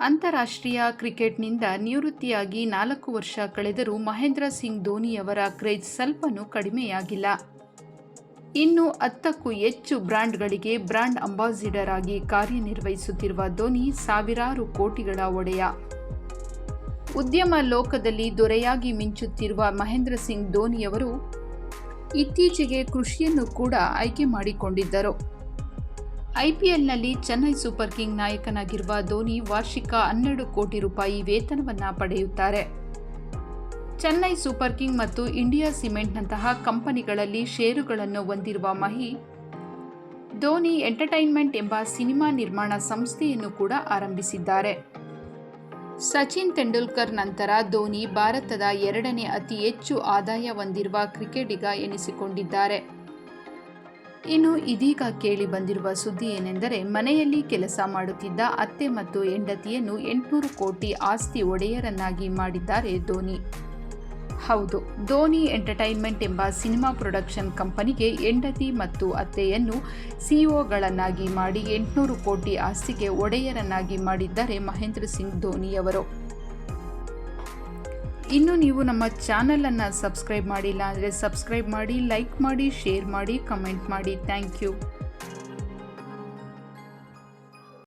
ಅಂತಾರಾಷ್ಟ್ರೀಯ ಕ್ರಿಕೆಟ್ನಿಂದ ನಿವೃತ್ತಿಯಾಗಿ ನಾಲ್ಕು ವರ್ಷ ಕಳೆದರೂ ಮಹೇಂದ್ರ ಸಿಂಗ್ ಧೋನಿಯವರ ಕ್ರೇಜ್ ಸ್ವಲ್ಪನೂ ಕಡಿಮೆಯಾಗಿಲ್ಲ. ಇನ್ನು ಹತ್ತಕ್ಕೂ ಹೆಚ್ಚು ಬ್ರ್ಯಾಂಡ್ಗಳಿಗೆ ಬ್ರ್ಯಾಂಡ್ ಅಂಬಾಸಿಡರ್ ಆಗಿ ಕಾರ್ಯನಿರ್ವಹಿಸುತ್ತಿರುವ ಧೋನಿ ಸಾವಿರಾರು ಕೋಟಿಗಳ ಒಡೆಯ. ಉದ್ಯಮ ಲೋಕದಲ್ಲಿ ದೊರೆಯಾಗಿ ಮಿಂಚುತ್ತಿರುವ ಮಹೇಂದ್ರ ಸಿಂಗ್ ಧೋನಿಯವರು ಇತ್ತೀಚೆಗೆ ಕೃಷಿಯನ್ನು ಕೂಡ ಆಯ್ಕೆ ಮಾಡಿಕೊಂಡಿದ್ದರು. ಐಪಿಎಲ್ನಲ್ಲಿ ಚೆನ್ನೈ ಸೂಪರ್ ಕಿಂಗ್ ನಾಯಕನಾಗಿರುವ ಧೋನಿ ವಾರ್ಷಿಕ ಹನ್ನೆರಡು ಕೋಟಿ ರೂಪಾಯಿ ವೇತನವನ್ನು ಪಡೆಯುತ್ತಾರೆ. ಚೆನ್ನೈ ಸೂಪರ್ ಕಿಂಗ್ ಮತ್ತು ಇಂಡಿಯಾ ಸಿಮೆಂಟ್ನಂತಹ ಕಂಪನಿಗಳಲ್ಲಿ ಷೇರುಗಳನ್ನು ಹೊಂದಿರುವ ಮಹಿ, ಧೋನಿ ಎಂಟರ್ಟೈನ್ಮೆಂಟ್ ಎಂಬ ಸಿನಿಮಾ ನಿರ್ಮಾಣ ಸಂಸ್ಥೆಯನ್ನು ಕೂಡ ಆರಂಭಿಸಿದ್ದಾರೆ. ಸಚಿನ್ ತೆಂಡೂಲ್ಕರ್ ನಂತರ ಧೋನಿ ಭಾರತದ ಎರಡನೇ ಅತಿ ಹೆಚ್ಚು ಆದಾಯ ಹೊಂದಿರುವ ಕ್ರಿಕೆಟಿಗ ಎನಿಸಿಕೊಂಡಿದ್ದಾರೆ. ಇನ್ನು ಇದೀಗ ಕೇಳಿ ಬಂದಿರುವ ಸುದ್ದಿ ಏನೆಂದರೆ, ಮನೆಯಲ್ಲಿ ಕೆಲಸ ಮಾಡುತ್ತಿದ್ದ ಅತ್ತೆ ಮತ್ತು ಹೆಂಡತಿಯನ್ನು ಎಂಟುನೂರು ಕೋಟಿ ಆಸ್ತಿ ಒಡೆಯರನ್ನಾಗಿ ಮಾಡಿದ್ದಾರೆ ಧೋನಿ. ಹೌದು, ಧೋನಿ ಎಂಟರ್ಟೈನ್ಮೆಂಟ್ ಎಂಬ ಸಿನಿಮಾ ಪ್ರೊಡಕ್ಷನ್ ಕಂಪನಿಗೆ ಹೆಂಡತಿ ಮತ್ತು ಅತ್ತೆಯನ್ನು ಸಿಇಒಗಳನ್ನಾಗಿ ಮಾಡಿ ಎಂಟುನೂರು ಕೋಟಿ ಆಸ್ತಿಗೆ ಒಡೆಯರನ್ನಾಗಿ ಮಾಡಿದ್ದಾರೆ ಮಹೇಂದ್ರ ಸಿಂಗ್ ಧೋನಿಯವರು ಇನ್ನು ನೀವು ನಮ್ಮ ಚಾನಲನ್ನು ಸಬ್ಸ್ಕ್ರೈಬ್ ಮಾಡಿಲ್ಲ ಅಂದರೆ ಸಬ್ಸ್ಕ್ರೈಬ್ ಮಾಡಿ, ಲೈಕ್ ಮಾಡಿ, ಶೇರ್ ಮಾಡಿ, ಕಮೆಂಟ್ ಮಾಡಿ. Thank you.